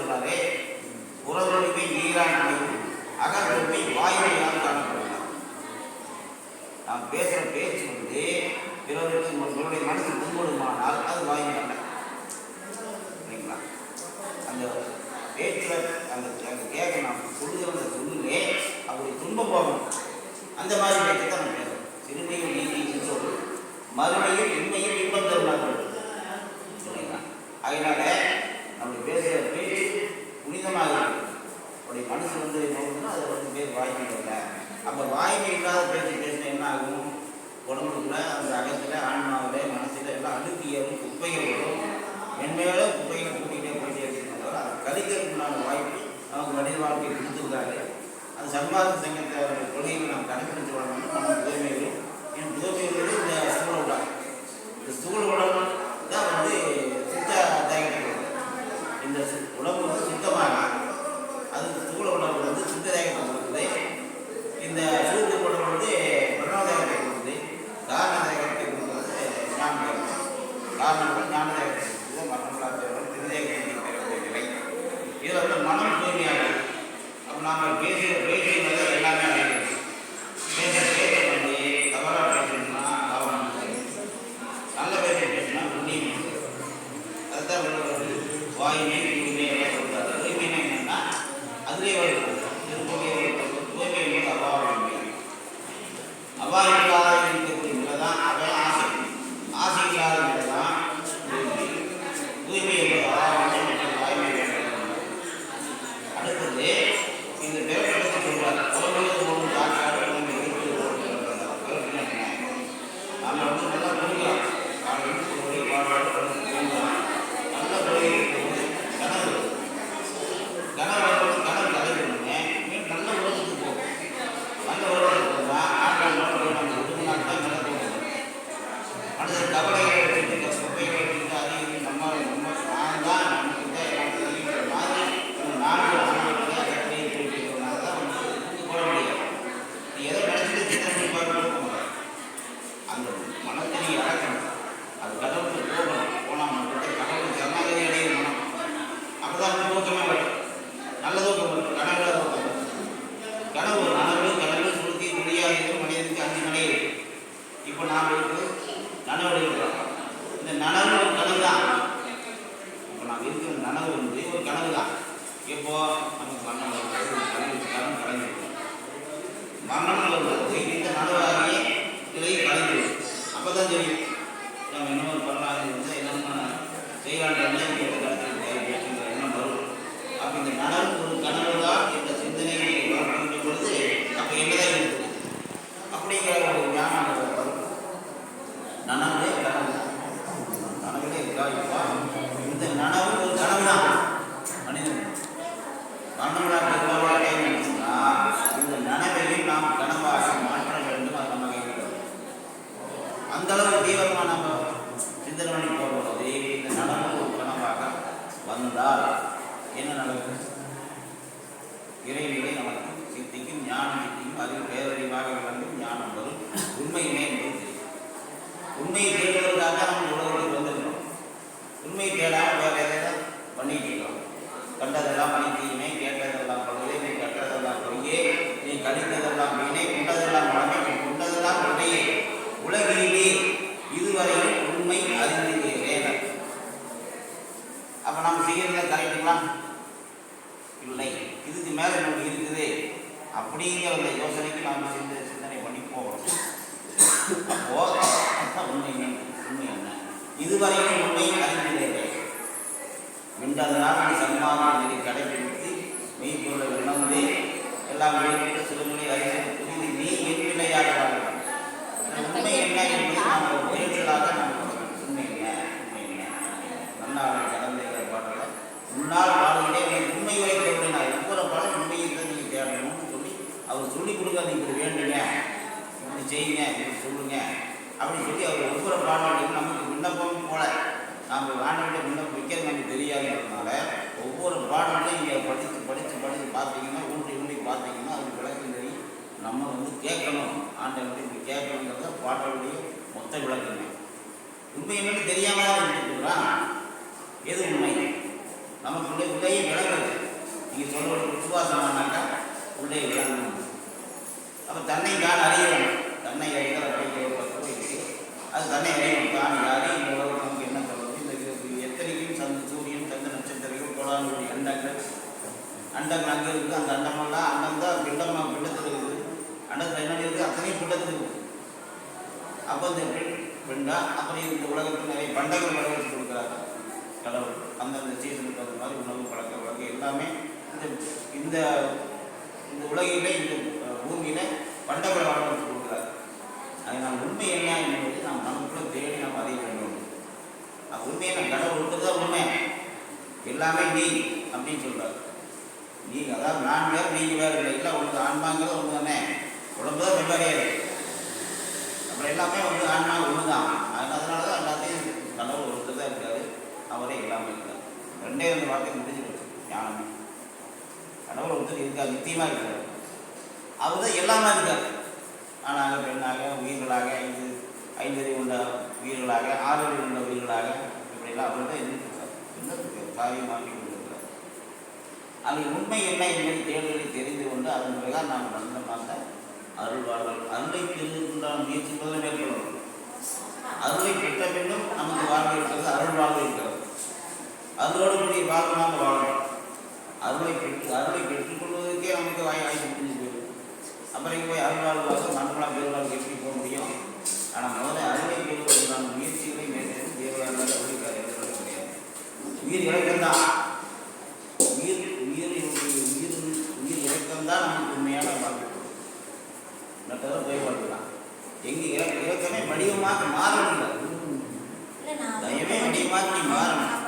சொல்றாரு உறவுரிமை நீரான் அமைப்பு அகவெருமை வாயுமையால் காணப்படுகிறார். நாம் பேசுகிற பேச்சு வந்து பிறருக்கு உங்களுடைய மனசு முன்படுமானால் அது வாயு அந்த பேச்சில் அந்த அந்த கேட்க நாம் சொல்லுகிற அந்த சொல்லிலே அவருடைய துன்பம் போகணும் அந்த மாதிரி பேச்சு தான் நம்ம பேசணும் சிறுமையும் நீங்கியும் சொல்லு மறுமையும் இன்மையும் இன்பம் தருணாக்கள் சரிங்களா அதனால நம்ம பேசுகிற மனசு வந்து நோக்குன்னா அது வந்து பேர் வாய்மை இல்லை. அப்போ வாய்மை இல்லாத பேச்சு பேசினா என்ன ஆகும்? உடம்புக்குள்ள அந்த அகத்தில் ஆன்மாவில் மனசில் எல்லாம் அழுக்கியலும் குப்பைகள் செய்யலான்ற எண்ணம் வரும் அப்போ இந்த ஒரு கனவு தான் இந்த சிந்தனையை வளர்க்கின்ற பொழுது அப்போ என்னதான் இருக்குது அப்படிங்கிற ஒரு ஞானம் வரும். நனவே கனவு. கனவுலே இருக்கா? இந்த நனவு ஒரு கனவு தான் மனிதன் மரணங்களாக பெரும்பாலாக நினைச்சுன்னா இந்த நனவையும் நாம் கனவாக மாற்ற வேண்டும் அது நம்ம கையில் அந்த அளவு தீவிரமாக நம்ம சிந்தனை பண்ணி போகும்போது வந்தால் என்ன நடக்கும் இறைநிலை நமக்கு சித்திக்கும் ஞானம் சித்திக்கும் அறிவு பேரறிவாக விளங்கும் ஞானம் வரும் உண்மையுமே என்பது தெரியும். அப்படிங்கிற அந்த யோசனைக்கு நாம் சிந்த சிந்தனை பண்ணி போகணும். அப்போ உண்மை உண்மை என்ன? இதுவரையும் உண்மையை அறிந்திருக்கிறேன். மிண்டதனால் நீ சன்மானம் கடைபிடித்து மெய்ப்பொருளை உணர்ந்து எல்லாம் வெளியிட்டு சிறுமொழி அறிந்து புரிந்து நீ என் பிள்ளையாக வாழ்கிறாய். அந்த உண்மை என்ன என்பது நாம் ஒரு முயற்சிகளாக நாம் கொடுக்கணும். உண்மை என்ன உண்மை என்ன நன்னாளை கடந்த பாடல முன்னால் பாடுகிட்டே நீ உண்மை வைக்க அப்படின்னார் ஒவ்வொரு பாடம் உண்மையை தான் நீங்கள் தேடணும்னு சொல்லி அவர் அது இப்படி வேண்டுங்க. இப்படி செய்யுங்க இப்படி சொல்லுங்க. அப்படின்னு சொல்லி அவர் ஒவ்வொரு பிராமணிக்கும் நமக்கு விண்ணப்பம் போல. நாம் ஆண்டவர்கிட்ட விண்ணப்பம் வைக்கிறது நமக்கு தெரியாதுன்றதுனால ஒவ்வொரு பாடலையும் இங்கே படித்து படித்து படித்து பார்த்தீங்கன்னா ஊன்றி ஊன்றி பார்த்தீங்கன்னா அது விளக்கம் தெரியும் நம்ம வந்து கேட்கணும். ஆண்டவர்கிட்ட இப்படி கேட்கணுங்கிறத பாட்டோடைய மொத்த விளக்கங்க உண்மை என்னன்னு தெரியாமல் தான் இருந்துக்கிறான் எது உண்மை நமக்கு உள்ளே உள்ளேயே விளங்குது நீங்கள் சொல்ல ஒரு விசுவாசமானாக்கா உள்ளே விளங்கணும் அப்போ தன்னை தான் அறிய வேண்டும் தன்னை அறிதல் அப்படிங்கிற ஒரு பக்குவம் இருக்கு அது தன்னை அறியணும் தான் யாரு இந்த உலகம் நமக்கு என்ன சொல்றது இந்த இது எத்தனைக்கும் சந்த சூரியன் சந்த நட்சத்திரங்கள் கோடானுடைய அண்டங்கள் அண்டம் அங்கே இருக்குது அந்த அண்டமெல்லாம் அண்டம் தான் பிண்டம் பிண்டத்தில் இருக்குது. அண்டத்தில் என்ன இருக்குது? அத்தனையும் பிண்டத்தில் இருக்குது. அப்போ இந்த பெண் அப்புறம் இந்த உலகத்தில் நிறைய பண்டங்கள் கடவுள் கொடுக்குறாங்க. கடவுள் அந்தந்த சீசனுக்கு அந்த மாதிரி உணவு பழக்க வழக்கம் எல்லாமே இந்த இந்த இந்த உலகிலே இந்த பூமியில் பூமியில பண்டங்களை வாழ்க்கை கொடுக்குறாரு அதனால் உண்மை என்ன என்பது நாம் நமக்குள்ள தேடி நாம் அறிய வேண்டும். அது உண்மையை? நான் கடவுள் உண்மை. எல்லாமே நீ அப்படின்னு சொல்கிறார் நீங்கள் அதாவது நான் வேறு நீங்க வேறு இல்லை. இல்லை உங்களுக்கு ஆன்மாங்கிறது ஒன்று தானே உடம்பு தான் வெவ்வேறையா இருக்கு அப்புறம் எல்லாமே ஒன்று ஆன்மா ஒன்று தான் அதனால தான் எல்லாத்தையும் கடவுள் ஒருத்தர் தான் இருக்காரு. அவரே எல்லாமே இருக்காரு. ரெண்டே ரெண்டு வார்த்தை முடிஞ்சு போச்சு. ஞானமே. கடவுள் ஒருத்தர் இருக்கார் நித்தியமாக இருக்காரு. அவர் தான் எல்லாமே இருக்கார். ஆணாக பெண்ணாக உயிர்களாக ஐந்து ஐந்தறிவு உள்ள உயிர்களாக ஆறறிவு உள்ள உயிர்களாக இப்படியெல்லாம் அவர் தான் இருந்திருக்கார் இருந்திருக்கார் காரியமாக்கி கொண்டிருக்கிறார் அது உண்மை என்ன என்பதை தேடுதலை தெரிந்து கொண்டு அதன் பிறகு நாம் நல்ல பார்த்த அருள் அருளை பெறுகின்றான் முயற்சி முதல்ல மேற்கொள்ளும் அருளை பெற்ற பின்னும் நமக்கு வாழ்வு இருக்கிறது அருள் வாழ்வு இருக்கிறது. அருளோடு கூடிய வாழ்வு நாம் வாழணும். அருளை பெற்று அருளை பெற்றுக்கொள்வதற்கே நமக்கு வாய் வாய்ப்பு முடிஞ்சு போயிடும் அப்புறம் இங்கே போய் அருள் வாழ்வு வாசம் மண்டலம் பெருவாள் எப்படி போக முடியும். ஆனால் முதல்ல இருந்தால் நமக்கு உண்மையான வாழ்க்கை மற்றதை போய் வாழ்க்கலாம் எங்கே இறக்க வடிவமாக மாறணும் தயவே வடிவமாக நீ மாறணும்